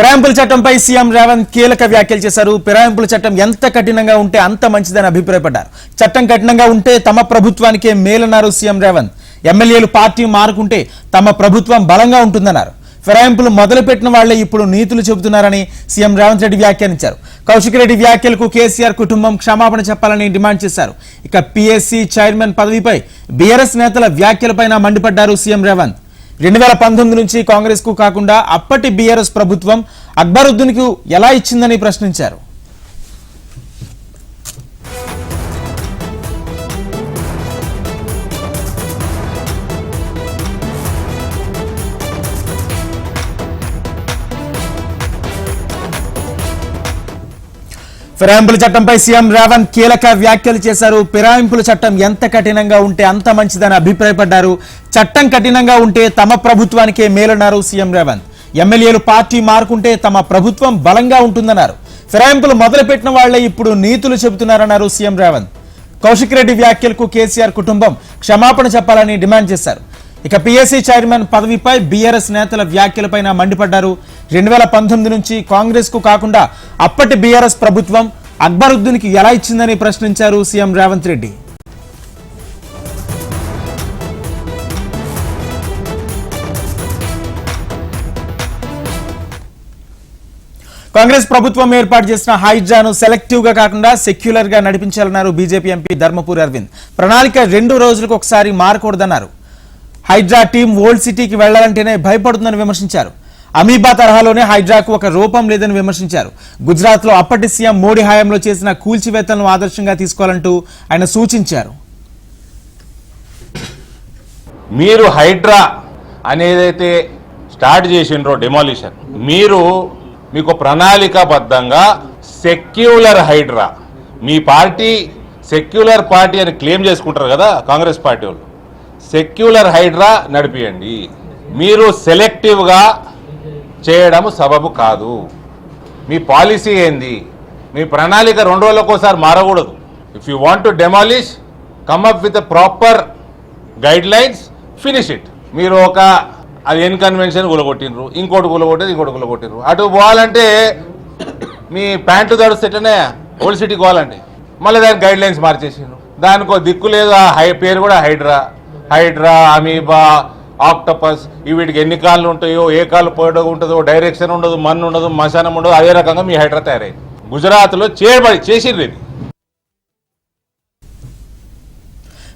ఫిరాయింపుల చట్టంపై సీఎం రేవంత్ కీలక వ్యాఖ్యలు చేశారు. ఫిరాయింపుల చట్టం ఎంత కఠినంగా ఉంటే అంత మంచిదని అభిప్రాయపడ్డారు. చట్టం కఠినంగా ఉంటే తమ ప్రభుత్వానికే మేలన్నారు సీఎం రేవంత్. ఎమ్మెల్యేలు పార్టీ మారుకుంటే తమ ప్రభుత్వం బలంగా ఉంటుందన్నారు. ఫిరాయింపులు మొదలుపెట్టిన వాళ్ళే ఇప్పుడు నీతులు చెబుతున్నారని సీఎం రేవంత్ రెడ్డి వ్యాఖ్యానించారు. కౌశిక్ రెడ్డి వ్యాఖ్యలకు కేసీఆర్ కుటుంబం క్షమాపణ చెప్పాలని డిమాండ్ చేశారు. ఇక పిఎస్సి చైర్మన్ పదవిపై బీఆర్ఎస్ నేతల వ్యాఖ్యలపైన మండిపడ్డారు సీఎం రేవంత్. రెండు వేల పంతొమ్మిది నుంచి కాంగ్రెస్కు కాకుండా అప్పటి బీఆర్ఎస్ ప్రభుత్వం అక్బరుద్దీన్కు ఎలా ఇచ్చిందని ప్రశ్నించారు? ఫిరాయింపుల చట్టంపై సీఎం రేవంత్ కీలక వ్యాఖ్యలు చేశారు. ఫిరాయింపుల చట్టం ఎంత కఠినంగా ఉంటే అంత మంచిదని అభిప్రాయపడ్డారు. చట్టం కఠినంగా ఉంటే తమ ప్రభుత్వానికే మేలన్నారు సీఎం రేవంత్. ఎమ్మెల్యేలు పార్టీ మారుకుంటే తమ ప్రభుత్వం బలంగా ఉంటుందన్నారు. ఫిరాయింపులు మొదలుపెట్టిన వాళ్ళే ఇప్పుడు నీతులు చెబుతున్నారన్నారు సీఎం రేవంత్. కౌశిక్ రెడ్డి వ్యాఖ్యలకు కేసీఆర్ కుటుంబం క్షమాపణ చెప్పాలని డిమాండ్ చేశారు. ఇక పిఎస్సీ చైర్మన్ పదవిపై బీఆర్ఎస్ నేతల వ్యాఖ్యలపైన మండిపడ్డారు. రెండు వేల పంతొమ్మిది నుంచి కాంగ్రెస్కు కాకుండా అప్పటి బీఆర్ఎస్ ప్రభుత్వం అక్బరుద్దీన్కి ఎలా ఇచ్చిందని ప్రశ్నించారు సీఎం రేవంత్ రెడ్డి. కాంగ్రెస్ ప్రభుత్వం ఏర్పాటు చేసిన హైడ్రాను సెలెక్టివ్గా కాకుండా సెక్యులర్గా నడిపించాలన్నారు బీజేపీ ఎంపీ ధర్మపురి అరవింద్. ప్రణాళిక రెండు రోజులకు ఒకసారి మారకూడదన్నారు. హైడ్రా టీం ఓల్డ్ సిటీకి వెళ్ళాలంటేనే భయపడుతుందని విమర్శించారు. అమీబా తరహాలోనే హైడ్రాకు ఒక రూపం లేదని విమర్శించారు. గుజరాత్లో అప్పటి సీఎం మోడీ హయాంలో చేసిన కూల్చివేతలను ఆదర్శంగా తీసుకోవాలంటూ ఆయన సూచించారు. మీరు హైడ్రా అనేదైతే స్టార్ట్ చేసిండ్రో డెమాలిషన్ మీరు మీకు ప్రణాళికాబద్ధంగా సెక్యులర్ హైడ్రా. మీ పార్టీ సెక్యులర్ పార్టీ అని క్లెయిమ్ చేసుకుంటారు కదా కాంగ్రెస్ పార్టీ వాళ్ళు. సెక్యులర్ హైడ్రా నడిపియండి. మీరు సెలెక్టివ్గా చేయడం సబబు కాదు. మీ పాలసీ ఏంది? మీ ప్రణాళిక రెండు రోజులకోసారి మారకూడదు. If you want to demolish come up with proper guidelines finish it మీరు ఒక అది ఎన్ కన్వెన్షన్ గులగొట్టినరు ఇంకోటి గులగొట్టేది ఇంకోటి గులగొట్టినరు అటు పోవాలంటే మీ ప్యాంటు తడుస్తేనే ఓల్డ్ సిటీకి పోవాలండి. మళ్ళీ దానికి గైడ్ లైన్స్ మార్చేసిండ్రు. దానికో దిక్కు లేదు ఆ హై పేరు కూడా హైడ్రా. హైడ్రా అమీబా ఆక్టోపస్ వీటికి ఎన్ని కాళ్ళు ఉంటాయో ఏ కాళ్ళు పోయడం ఉంటుందో డైరెక్షన్ ఉండదు మన్ను ఉండదు మశానం ఉండదు అదే రకంగా మీ హైడ్రా తయారైంది. గుజరాత్లో చేయబడి చేసిండ్రు ఇది.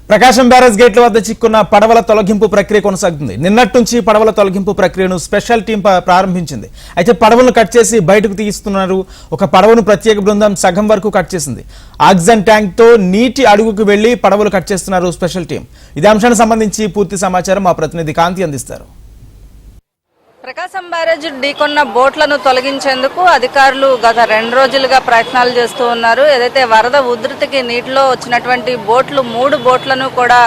ప్రకాశం బ్యారేజ్ గేట్ల వద్ద చిక్కున్న పడవల తొలగింపు ప్రక్రియ కొనసాగుతుంది. నిన్నటి నుంచి పడవల తొలగింపు ప్రక్రియను స్పెషల్ టీం ప్రారంభించింది. అయితే పడవలను కట్ చేసి బయటకు తీస్తున్నారు. ఒక పడవను ప్రత్యేక బృందం సగం వరకు కట్ చేసింది. ఆక్సిజన్ ట్యాంక్తో నీటి అడుగుకు వెళ్ళి పడవలు కట్ చేస్తున్నారు స్పెషల్ టీం ఇదే అంశానికి సంబంధించి పూర్తి సమాచారం మా ప్రతినిధి కాంతి అందిస్తారు. ప్రకాశం బ్యారేజ్ ఢీకొన్న బోట్లను తొలగించేందుకు అధికారులు గత రెండు రోజులుగా ప్రయత్నాలు చేస్తూ ఉన్నారు. ఏదైతే వరద ఉధృతికి నీటిలో వచ్చినటువంటి బోట్లు మూడు బోట్లను కూడా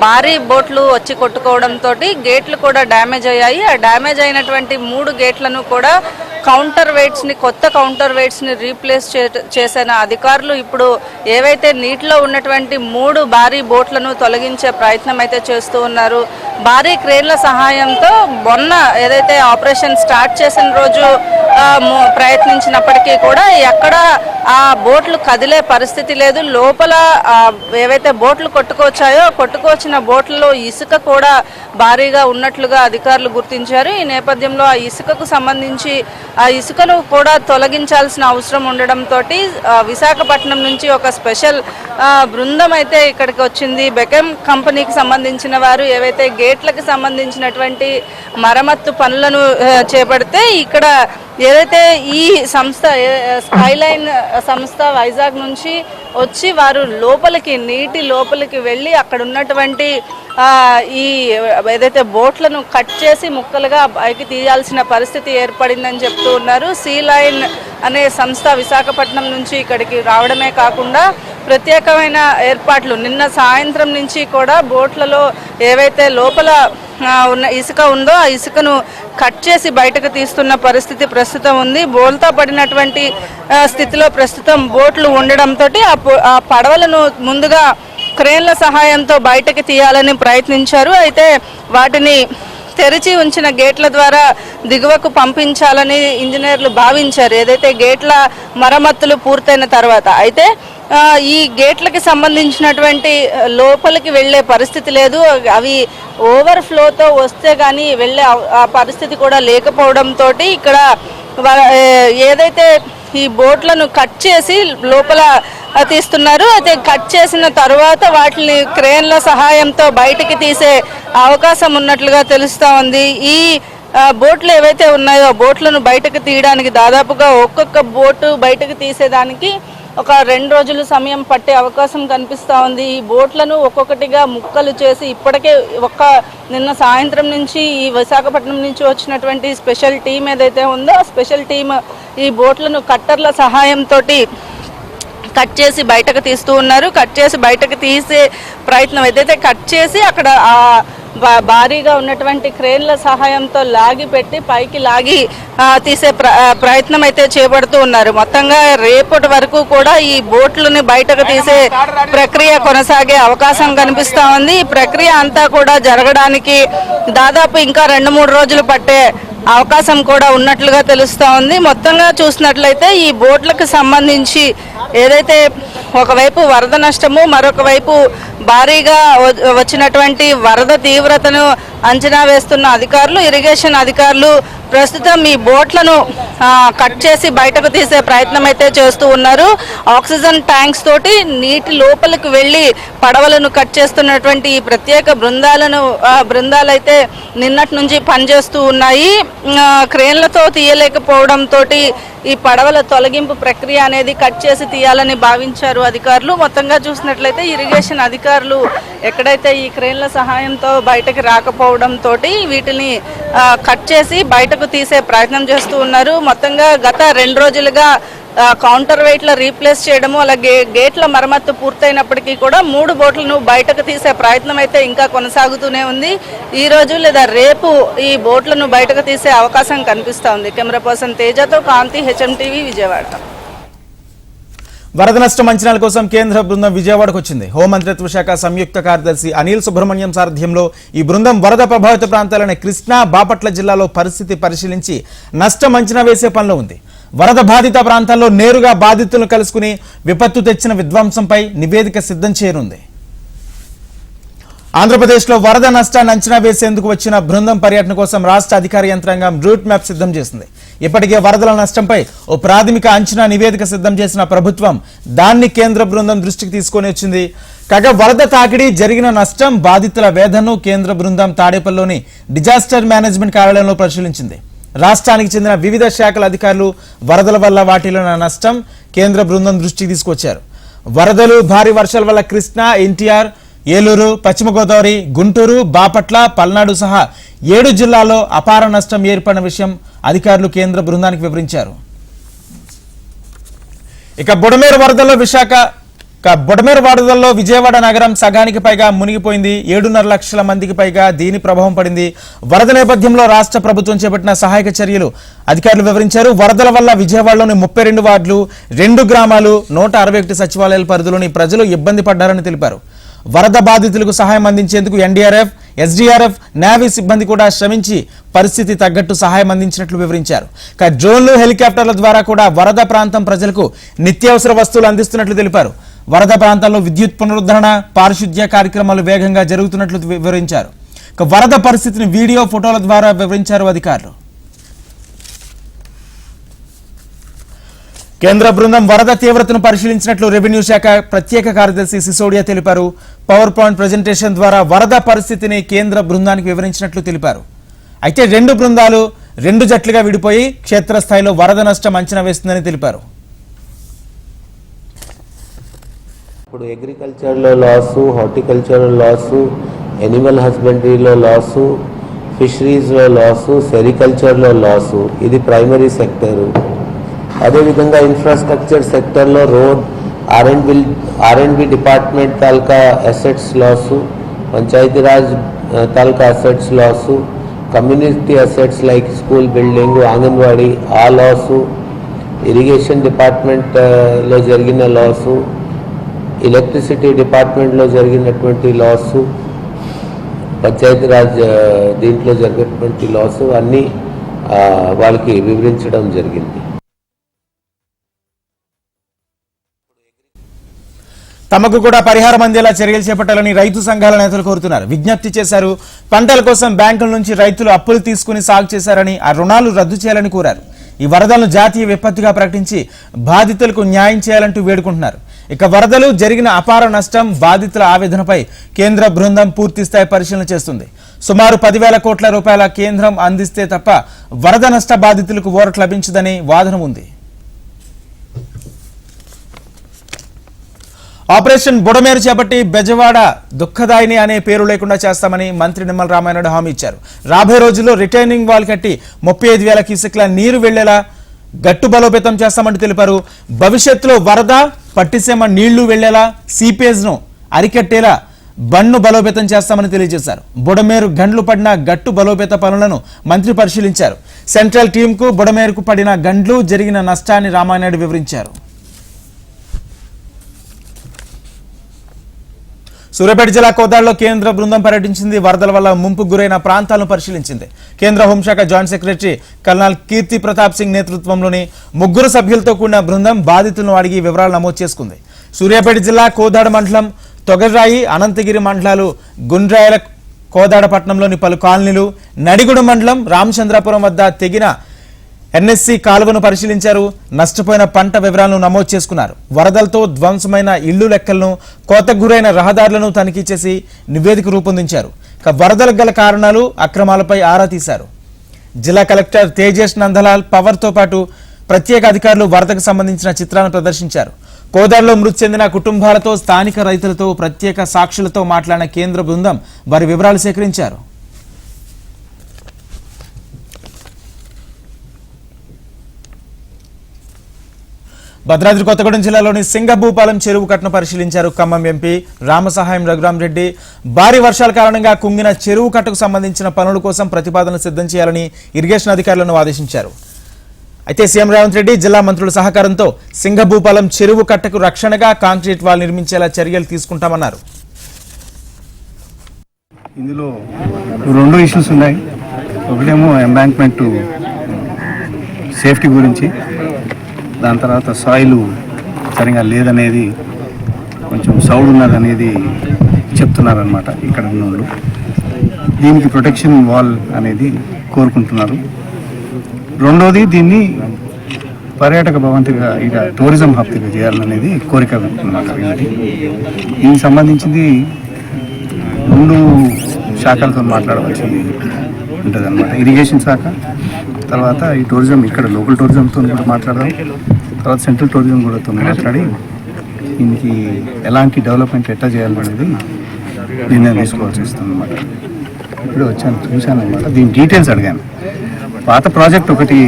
భారీ బోట్లు వచ్చి కొట్టుకోవడంతో గేట్లు కూడా డ్యామేజ్ అయ్యాయి. ఆ డ్యామేజ్ అయినటువంటి మూడు గేట్లను కూడా కౌంటర్ వెయిట్స్ని కొత్త కౌంటర్ వెయిట్స్ని రీప్లేస్ చే- చేసిన అధికారులు ఇప్పుడు ఏవైతే నీటిలో ఉన్నటువంటి మూడు భారీ బోట్లను తొలగించే ప్రయత్నం అయితే చేస్తూ ఉన్నారు. భారీ క్రేన్ల సహాయంతో మొన్న ఏదైతే ఆపరేషన్ స్టార్ట్ చేసిన రోజు ప్రయత్నించినప్పటికీ కూడా ఎక్కడ ఆ బోట్లు కదిలే పరిస్థితి లేదు. లోపల ఏవైతే బోట్లు కొట్టుకొచ్చాయో కొట్టుకొచ్చిన బోట్లలో ఇసుక కూడా భారీగా ఉన్నట్లుగా అధికారులు గుర్తించారు. ఈ నేపథ్యంలో ఆ ఇసుకకు సంబంధించి ఆ ఇసుకను కూడా తొలగించాల్సిన అవసరం ఉండడంతో విశాఖపట్నం నుంచి ఒక స్పెషల్ బృందం అయితే ఇక్కడికి వచ్చింది. బెకమ్ కంపెనీకి సంబంధించిన వారు ఏవైతే గేట్లకు సంబంధించినటువంటి మరమ్మత్తు పనులను చేపడితే ఇక్కడ ఏదైతే ఈ సంస్థ స్కైలైన్ సంస్థ వైజాగ్ నుంచి వచ్చి వారు లోపలికి నీటి లోపలికి వెళ్ళి అక్కడ ఉన్నటువంటి ఈ ఏదైతే బోట్లను కట్ చేసి ముక్కలుగా పైకి తీయాల్సిన పరిస్థితి ఏర్పడిందని చెప్తూ ఉన్నారు. సీ లైన్ అనే సంస్థ విశాఖపట్నం నుంచి ఇక్కడికి రావడమే కాకుండా ప్రత్యేకమైన ఏర్పాట్లు. నిన్న సాయంత్రం నుంచి కూడా బోట్లలో ఏవైతే లోపల ఉన్న ఇసుక ఉందో ఆ ఇసుకను కట్ చేసి బయటకు తీస్తున్న పరిస్థితి ప్రస్తుతం ఉంది. బోల్తా పడినటువంటి స్థితిలో ప్రస్తుతం బోట్లు ఉండడంతో ఆ పడవలను ముందుగా క్రేన్ల సహాయంతో బయటకు తీయాలని ప్రయత్నించారు. అయితే వాటిని తెరిచి ఉంచిన గేట్ల ద్వారా దిగువకు పంపించాలని ఇంజనీర్లు భావించారు. ఏదైతే గేట్ల మరమ్మతులు పూర్తయిన తర్వాత. అయితే ఈ గేట్లకి సంబంధించినటువంటి లోపలికి వెళ్ళే పరిస్థితి లేదు. అవి ఓవర్ ఫ్లోతో వస్తే కానీ వెళ్ళే ఆ పరిస్థితి కూడా లేకపోవడంతో ఇక్కడ ఏదైతే ఈ బోట్లను కట్ చేసి లోపల తీస్తున్నారు అయితే కట్ చేసిన తర్వాత వాటిని క్రేన్ల సహాయంతో బయటికి తీసే అవకాశం ఉన్నట్లుగా తెలుస్తూ ఉంది. ఈ బోట్లు ఏవైతే ఉన్నాయో ఆ బోట్లను బయటకు తీయడానికి దాదాపుగా ఒక్కొక్క బోటు బయటకు తీసేదానికి ఒక రెండు రోజులు సమయం పట్టే అవకాశం కనిపిస్తూ ఉంది. ఈ బోట్లను ఒక్కొక్కటిగా ముక్కలు చేసి ఇప్పటికే ఒక్క నిన్న సాయంత్రం నుంచి ఈ విశాఖపట్నం నుంచి వచ్చినటువంటి స్పెషల్ టీం ఏదైతే ఉందో ఆ స్పెషల్ టీం ఈ బోట్లను కట్టర్ల సహాయంతో కట్ చేసి బయటకు తీస్తూ ఉన్నారు. కట్ చేసి బయటకు తీసే ప్రయత్నం ఏదైతే కట్ చేసి అక్కడ ఆ భారీగా ఉన్నటువంటి క్రేన్ల సహాయంతో లాగి పెట్టి పైకి లాగి తీసే ప్ర ప్రయత్నం అయితే చేపడుతూ ఉన్నారు. మొత్తంగా రేపటి వరకు కూడా ఈ బోట్లని బయటకు తీసే ప్రక్రియ కొనసాగే అవకాశం కనిపిస్తూ ఉంది. ఈ ప్రక్రియ అంతా కూడా జరగడానికి దాదాపు ఇంకా రెండు మూడు రోజులు పట్టే అవకాశం కూడా ఉన్నట్లుగా తెలుస్తూ ఉంది. మొత్తంగా చూసినట్లయితే ఈ బోట్లకు సంబంధించి ఏదైతే ఒకవైపు వరద నష్టము మరొక వైపు భారీగా వచ్చినటువంటి వరద తీవ్రతను అంచనా వేస్తున్న అధికారులు ఇరిగేషన్ అధికారులు ప్రస్తుతం ఈ బోట్లను కట్ చేసి బయటకు తీసే ప్రయత్నం అయితే చేస్తూ ఉన్నారు. ఆక్సిజన్ ట్యాంక్స్ తోటి నీటి లోపలికి వెళ్ళి పడవలను కట్ చేస్తున్నటువంటి ఈ ప్రత్యేక బృందాలను బృందాలైతే బృందాలు అయితే నిన్నటి నుంచి పనిచేస్తూ ఉన్నాయి. క్రేన్లతో తీయలేకపోవడంతో ఈ పడవల తొలగింపు ప్రక్రియ అనేది కట్ చేసి తీయాలని భావించారు అధికారులు. మొత్తంగా చూసినట్లయితే ఇరిగేషన్ అధికారులు ఎక్కడైతే ఈ క్రేన్ల సహాయంతో బయటకు రాకపోవడంతో వీటిని కట్ చేసి బయటకు తీసే ప్రయత్నం చేస్తూ ఉన్నారు. మొత్తంగా గత రెండు రోజులుగా కౌంటర్ వెయిట్ల రీప్లేస్ చేయడము అలాగే గేట్ల మరమ్మత్తు పూర్తయినప్పటికీ కూడా మూడు బోట్లను బయటకు తీసే ప్రయత్నం అయితే ఇంకా కొనసాగుతూనే ఉంది. ఈ రోజు లేదా రేపు ఈ బోట్లను బయటకు తీసే అవకాశం కనిపిస్తూ ఉంది. కెమెరా పర్సన్ తేజతో కాంతి హెచ్ఎం టీవీ విజయవాడ. వరద నష్టం అంచనాల కోసం కేంద్ర బృందం విజయవాడకు వచ్చింది. హోంమంత్రిత్వ శాఖ సంయుక్త కార్యదర్శి అనిల్ సుబ్రహ్మణ్యం సారథ్యంలో ఈ బృందం వరద ప్రభావిత ప్రాంతాలైన కృష్ణా బాపట్ల జిల్లాలో పరిస్థితి పరిశీలించి నష్టం అంచనా వేసే పనిలో ఉంది. వరద బాధిత ప్రాంతాల్లో నేరుగా బాధితులను కలుసుకుని విపత్తు తెచ్చిన విధ్వంసంపై నివేదిక సిద్ధం చేయనుంది. ఆంధ్రప్రదేశ్లో వరద నష్టాన్ని అంచనా వేసేందుకు వచ్చిన బృందం పర్యటన కోసం రాష్ట్ర అధికార యంత్రాంగం రూట్ మ్యాప్ సిద్ధం చేసింది. ఇప్పటికే వరదల నష్టంపై ఓ ప్రాథమిక అంచనా నివేదిక సిద్ధం చేసిన ప్రభుత్వం దాన్ని కేంద్ర బృందం దృష్టికి తీసుకొని వచ్చింది. కాగా వరద తాకిడి జరిగిన నష్టం బాధితుల వేధను కేంద్ర బృందం తాడేపల్లిలోని డిజాస్టర్ మేనేజ్మెంట్ కార్యాలయంలో పరిశీలించింది. రాష్ట్రానికి చెందిన వివిధ శాఖల అధికారులు వరదల వల్ల వాటిలో నష్టం కేంద్ర బృందం దృష్టికి తీసుకొచ్చారు. వరదలు భారీ వర్షాల వల్ల కృష్ణా ఎన్టీఆర్ ఏలూరు పశ్చిమ గోదావరి గుంటూరు బాపట్ల పల్నాడు సహా ఏడు జిల్లాల్లో అపార నష్టం ఏర్పడిన విషయం అధికారులు కేంద్ర బృందానికి వివరించారు. ఇక బుడమేరు వరదల్లో విశాఖ ఇక బుడమేరు వరదల్లో విజయవాడ నగరం సగానికి పైగా మునిగిపోయింది. ఏడున్నర లక్షల మందికి పైగా దీని ప్రభావం పడింది. వరద నేపథ్యంలో రాష్ట్ర ప్రభుత్వం చేపట్టిన సహాయక చర్యలు అధికారులు వివరించారు. వరదల వల్ల విజయవాడలోని ముప్పై రెండు వార్డులు రెండు గ్రామాలు నూట అరవై ఒకటి సచివాలయాల పరిధిలోని ప్రజలు ఇబ్బంది పడ్డారని తెలిపారు. వరద బాధితులకు సహాయం అందించేందుకు ఎన్డీఆర్ఎఫ్ ఎస్డీఆర్ఎఫ్ నేవీ సిబ్బంది కూడా శ్రమించి పరిస్థితి తగ్గట్టు సహాయం అందించినట్లు వివరించారు. ఇక డ్రోన్లు హెలికాప్టర్ల ద్వారా కూడా వరద ప్రాంతం ప్రజలకు నిత్యావసర వస్తువులు అందిస్తున్నట్లు తెలిపారు. వరద ప్రాంతాల్లో విద్యుత్ పునరుద్ధరణ పారిశుద్ధ్య కార్యక్రమాలు వేగంగా జరుగుతున్నట్లు వివరించారు. ఇక వరద పరిస్థితిని వీడియో ఫోటోల ద్వారా వివరించారు అధికారులు. కేంద్ర బృందం వరద తీవ్రతను పరిశీలించినట్లు రెవెన్యూ శాఖ ప్రత్యేక కార్యదర్శి సిసోడియా తెలిపారు. పవర్ పాయింట్ ప్రజెంటేషన్ ద్వారా వరద పరిస్థితిని కేంద్ర బృందానికి వివరించినట్లు తెలిపారు. అయితే రెండు బృందాలు రెండు జట్లుగా విడిపోయి క్షేత్రస్థాయిలో వరద నష్టం అంచనా వేస్తుందని తెలిపారు. ఇప్పుడు అగ్రికల్చర్లో లాసు హార్టికల్చర్లో లాసు ఎనిమల్ హస్బెండరీలో లాసు ఫిషరీస్లో లాసు సెరికల్చర్లో లాసు ఇది ప్రైమరీ సెక్టరు అదేవిధంగా ఇన్ఫ్రాస్ట్రక్చర్ సెక్టర్లో road R and bill R and B department taluka assets loss Panchayati Raj taluka assets loss community assets like school building anganwadi ఆ లాసు ఇరిగేషన్ డిపార్ట్మెంట్లో జరిగిన లాసు ఎలక్ట్రిసిటీ డిపార్ట్మెంట్లో జరిగినటువంటి లాసు పంచాయతీరాజ్ దీంట్లో జరిగినటువంటి లాసు అన్నీ వాళ్ళకి వివరించడం జరిగింది. తమకు కూడా పరిహారం అందేలా చర్యలు చేపట్టాలని రైతు సంఘాల నేతలు కోరుతున్నారు. విజ్ఞప్తి చేశారు పంటల కోసం బ్యాంకుల నుంచి రైతులు అప్పులు తీసుకుని సాగు చేశారని ఆ రుణాలు రద్దు చేయాలని కోరారు. ఈ వరదలను జాతీయ విపత్తుగా ప్రకటించి బాధితులకు న్యాయం చేయాలంటూ వేడుకుంటున్నారు. ఇక వరదలు జరిగిన అపార నష్టం బాధితుల ఆవేదనపై కేంద్ర బృందం పూర్తి స్థాయి పరిశీలన చేస్తుంది. సుమారు పదివేల కోట్ల రూపాయల కేంద్రం అందిస్తే తప్ప వరద నష్ట బాధితులకు ఓరట్ లభించదని వాదన ఉంది. ఆపరేషన్ బుడమేరు చేపట్టి బెజవాడ దుఃఖదాయిని అనే పేరు లేకుండా చేస్తామని మంత్రి నిమ్మల రామానాయుడు హామీ ఇచ్చారు. రాబోయే రోజుల్లో రిటైనింగ్ వాల్ కట్టి ముప్పై ఐదు వేల క్యూసెక్ల నీరు వెళ్ళేలా గట్టు బలోపేతం చేస్తామని తెలిపారు. భవిష్యత్తులో వరద పట్టిసీమ నీళ్ళు వెళ్ళేలా సీపేజ్ను అరికట్టేలా బండ్ను బలోపేతం చేస్తామని తెలియజేశారు. బుడమేరు గండ్లు పడిన గట్టు బలోపేత పనులను మంత్రి పరిశీలించారు. సెంట్రల్ టీంకు బుడమేరుకు పడిన గండ్లు జరిగిన నష్టాన్ని రామానాయుడు వివరించారు. సూర్యాపేట జిల్లా కోదాడలో కేంద్ర బృందం పర్యటించింది. వరదల వల్ల ముంపు గురైన ప్రాంతాలను పరిశీలించింది. కేంద్ర హోంశాఖ joint secretary colonel Keerthi Pratap Singh నేతృత్వంలోని ముగ్గురు సభ్యులతో కూడిన బృందం బాధితులను అడిగి వివరాలు నమోదు చేసుకుంది. సూర్యాపేట జిల్లా కోదాడ మండలం తొగరాయి అనంతగిరి మండలాలు గుండ్రాయల కోదాడ పట్టణంలోని పలు కాలనీలు నడిగుడు మండలం రామచంద్రాపురం వద్ద తెగిన ఎన్ఎస్సి కాలువను పరిశీలించారు. నష్టపోయిన పంట వివరాలను నమోదు చేసుకున్నారు. వరదలతో ధ్వంసమైన ఇళ్ళు లెక్కలను కోతకు గురైన రహదారులను తనిఖీ చేసి నివేదిక రూపొందించారు. ఇక వరదలకు గల కారణాలు అక్రమాలపై ఆరా తీశారు. జిల్లా కలెక్టర్ తేజేష్ నందలాల్ పవర్తో పాటు ప్రత్యేక అధికారులు వరదకు సంబంధించిన చిత్రాలను ప్రదర్శించారు. కోదాడలో మృతి చెందిన కుటుంబాలతో స్థానిక రైతులతో ప్రత్యేక సాక్షులతో మాట్లాడిన కేంద్ర బృందం వారి వివరాలు సేకరించారు. భద్రాద్రి కొత్తగూడెం జిల్లాలోని సింగభూపాలెం చెరువు కట్టను పరిశీలించారు ఖమ్మం ఎంపీ రామసహాయం రఘురాం రెడ్డి భారీ వర్షాల కారణంగా కుంగిన చెరువు కట్టకు సంబంధించిన పనుల కోసం ప్రతిపాదనలు సిద్ధం చేయాలని ఇరిగేషన్ అధికారులను ఆదేశించారు. అయితే సీఎం రేవంత్ రెడ్డి జిల్లా మంత్రుల సహకారంతో సింగభూపాలెం చెరువు కట్టకు రక్షణగా కాంక్రీట్ వాల్ నిర్మించేలా చర్యలు తీసుకుంటామన్నారు. ఇందులో రెండు ఇష్యూస్ ఉన్నాయి. ఒకటేమో ఎంబ్యాంక్మెంట్ సేఫ్టీ గురించి దాని తర్వాత సాయిలు సరిగా లేదనేది కొంచెం సౌడ్ ఉన్నదనేది చెప్తున్నారనమాట ఇక్కడ ఉన్న వాళ్ళు దీనికి ప్రొటెక్షన్ వాల్ అనేది కోరుకుంటున్నారు. రెండోది దీన్ని పర్యాటక భవంతిగా ఇక టూరిజం హబ్గా చేయాలనేది కోరిక అనమాట దీనికి సంబంధించింది రెండు శాఖలతో మాట్లాడవలసి ఉంటుంది అనమాట ఇరిగేషన్ శాఖ తర్వాత ఈ టూరిజం ఇక్కడ లోకల్ టూరిజంతో కూడా మాట్లాడదాం. తర్వాత సెంట్రల్ టూరిజం కూడా మాట్లాడి దీనికి ఎలాంటి డెవలప్మెంట్ ఎట్లా చేయాలనేది నిర్ణయం తీసుకోవాల్సి వస్తుంది అనమాట ఇప్పుడు వచ్చాను చూశాను అనమాట దీని డీటెయిల్స్ అడిగాను. పాత ప్రాజెక్ట్ ఒకటి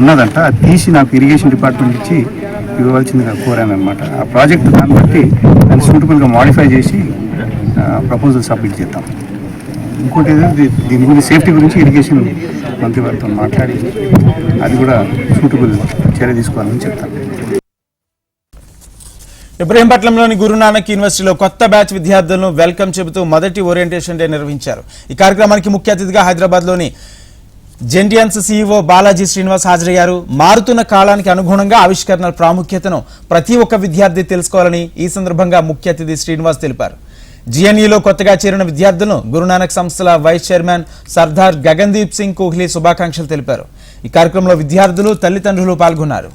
ఉన్నదంట అది తీసి నాకు ఇరిగేషన్ డిపార్ట్మెంట్ ఇచ్చి ఇవ్వవలసిందిగా కోరాను అనమాట ఆ ప్రాజెక్ట్ దాన్ని బట్టి దాన్ని సూటబుల్గా మాడిఫై చేసి ప్రపోజల్ సబ్మిట్ చేద్దాం. ఇంకోటి దీని గురించి సేఫ్టీ గురించి ఇరిగేషన్ మంత్రి వారితో మాట్లాడి అది కూడా సూటబుల్ చర్య తీసుకోవాలని చెప్తాను. ఇబ్రహీంపట్నంలోని గురునానక్ యూనివర్సిటీలో కొత్త బ్యాచ్ విద్యార్థులను వెల్కమ్ చెబుతూ మొదటి ఓరియంటేషన్ డే నిర్వహించారు. ఈ కార్యక్రమానికి ముఖ్య అతిథిగా హైదరాబాద్లోని జెండియన్స్ సీఈఓ బాలాజీ శ్రీనివాస్ హాజరయ్యారు. మారుతున్న కాలానికి అనుగుణంగా ఆవిష్కరణల ప్రాముఖ్యతను ప్రతి ఒక్క విద్యార్థి తెలుసుకోవాలని ఈ సందర్భంగా ముఖ్య అతిథి శ్రీనివాస్ తెలిపారు. జిఎన్ఈలో కొత్తగా చేరిన విద్యార్థులను గురునానక్ సంస్థల వైస్ చైర్మన్ సర్దార్ గగన్దీప్ సింగ్ కోహ్లీ శుభాకాంక్షలు తెలిపారు. ఈ కార్యక్రమంలో విద్యార్థులు తల్లిదండ్రులు పాల్గొన్నారు.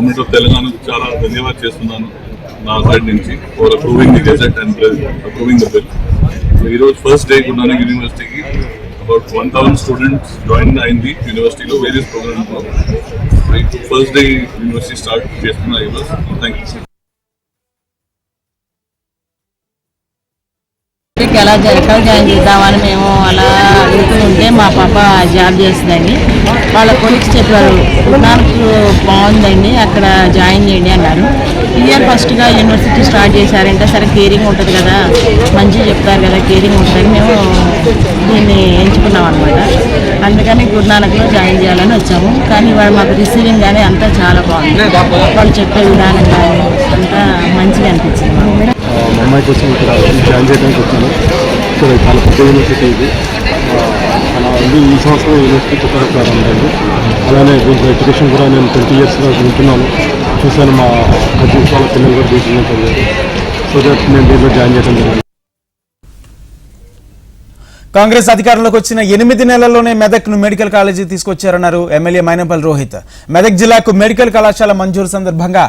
గవర్నమెంట్ ఆఫ్ తెలంగాణకు చాలా ధన్యవాదాలు చేస్తున్నాను నా సైడ్ నుంచి for approving the gazette and approving the bill ఈరోజు ఫస్ట్ డే గుడ్ యూనివర్సిటీకి about one thousand students join అయింది యూనివర్సిటీలో వేరియస్ ప్రోగ్రామ్స్లో ఫస్ట్ డే యూనివర్సిటీ స్టార్ట్ చేస్తున్నా ఈరోజు థ్యాంక్ యూ ఎలా జా- ఎక్కడ జాయిన్ చేద్దామని మేము అలా అడుగుతూ ఉంటే మా పాప జాబ్ చేస్తుందండి. వాళ్ళ కొలిక్స్ చెప్పారు నాకు బాగుందండి అక్కడ జాయిన్ చేయండి అన్నారు. ఇయర్ ఫస్ట్గా యూనివర్సిటీ స్టార్ట్ చేశారంటే. సరే కేరింగ్ ఉంటుంది కదా. మంచిగా చెప్తారు కదా కేరింగ్ ఉంటుందని మేము దీన్ని ఎంచుకున్నాం అనమాట అందుకని గురునానక్లో జాయిన్ చేయాలని వచ్చాము. కానీ వాళ్ళు మాకు రిసీవింగ్ కానీ అంతా చాలా బాగుంది. వాళ్ళు చెప్పే విధానం కానీ అంతా మంచిగా అనిపించింది అమ్మాయి కోసం ఇక్కడ జాయిన్ చేయడానికి వచ్చాను. ఇక్కడ చాలా పెద్ద యూనివర్సిటీ ఇది. అలా ఉంది. ఈ సంవత్సరం యూనివర్సిటీ కొత్తగా ప్రారంభమైంది. అలానే దీంట్లో ఎడ్యుకేషన్ కూడా నేను ట్వంటీ ఇయర్స్గా వింటున్నాను చూశాను మా కజిన్స్ వాళ్ళ పిల్లలు కూడా దీంట్లో సో దట్ నేను దీంట్లో జాయిన్ చేయడం జరిగింది. కాంగ్రెస్ అధికారంలోకి వచ్చిన ఎనిమిది నెలల్లోనే మెదక్ను మెడికల్ కాలేజీ తీసుకొచ్చారన్నారు ఎమ్మెల్యే మైనంపల్లి రోహిత్. మెదక్ జిల్లాకు మెడికల్ కళాశాల మంజూరు సందర్భంగా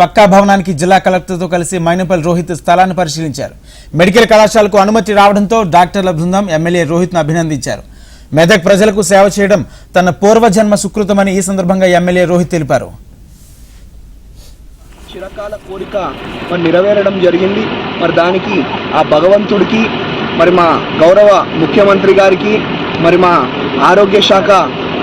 పక్కా భవనానికి జిల్లా కలెక్టర్తో కలిసి మైనపల్లి రోహిత్ స్థలాన్ని పరిశీలించారు. మెడికల్ కళాశాలకు అనుమతి రావడంతో డాక్టర్ల బృందం ఎమ్మెల్యే రోహిత్ను అభినందించారు. మెదక్ ప్రజలకు సేవ చేయడం తన పూర్వజన్మ సుకృతమని ఈ సందర్భంగా ఎమ్మెల్యే రోహిత్ తెలిపారు. చిరకాల కోరిక మరి నెరవేరడం జరిగింది. మరి దానికి ఆ భగవంతుడికి మరి మా గౌరవ ముఖ్యమంత్రి గారికి మరి మా ఆరోగ్య శాఖ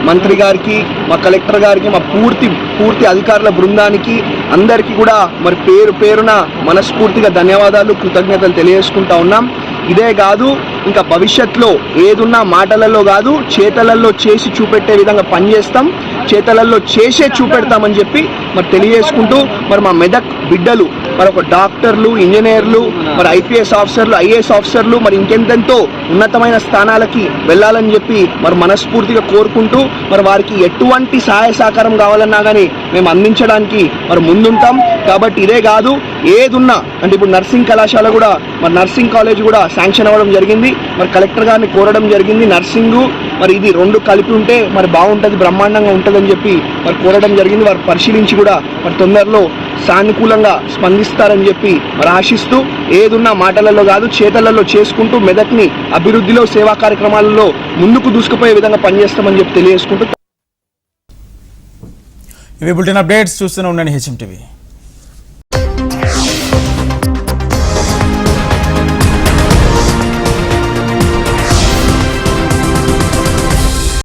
మంత్రి గారికి మా కలెక్టర్ గారికి మా పూర్తి పూర్తి అధికారుల బృందానికి అందరికీ కూడా మరి పేరు పేరున మనస్ఫూర్తిగా ధన్యవాదాలు కృతజ్ఞతలు తెలియజేసుకుంటా ఉన్నాం. ఇదే కాదు ఇంకా భవిష్యత్తులో ఏదున్నా మాటలలో కాదు చేతలలో చేసి చూపెట్టే విధంగా పనిచేస్తాం. చేతలలో చేసే చూపెడతామని చెప్పి మరి తెలియజేసుకుంటూ మరి మా మెదక్ బిడ్డలు మరి ఒక డాక్టర్లు ఇంజనీర్లు మరి ఐపీఎస్ ఆఫీసర్లు ఐఏఎస్ ఆఫీసర్లు మరి ఇంకెంతెంతో ఉన్నతమైన స్థానాలకి వెళ్ళాలని చెప్పి మరి మనస్ఫూర్తిగా కోరుకుంటూ మరి వారికి ఎటువంటి సహాయ సహకారం కావాలన్నా కానీ మేము అందించడానికి మరి ముందుంటాం. కాబట్టి ఇదే కాదు ఏదున్నా. అంటే ఇప్పుడు నర్సింగ్ కళాశాల కూడా మరి నర్సింగ్ కాలేజ్ కూడా శాంక్షన్ అవ్వడం జరిగింది. మరి కలెక్టర్ గారిని కోరడం జరిగింది నర్సింగ్. మరి ఇది రెండు కలిపి ఉంటే మరి బాగుంటుంది బ్రహ్మాండంగా ఉంటుందని చెప్పి మరి కోరడం జరిగింది. వారు పరిశీలించి కూడా మరి తొందరలో సానుకూలంగా స్పందిస్తారని చెప్పి మరి ఆశిస్తూ ఏదున్నా మాటలలో కాదు చేతలలో చేసుకుంటూ మెదక్ని అభివృద్ధిలో సేవా కార్యక్రమాలలో ముందుకు దూసుకుపోయే విధంగా పనిచేస్తామని చెప్పి తెలియజేసుకుంటూ ఇవి బులెటిన్ అప్డేట్స్ చూస్తూనే ఉండండి హెచ్ఎం టీవీ.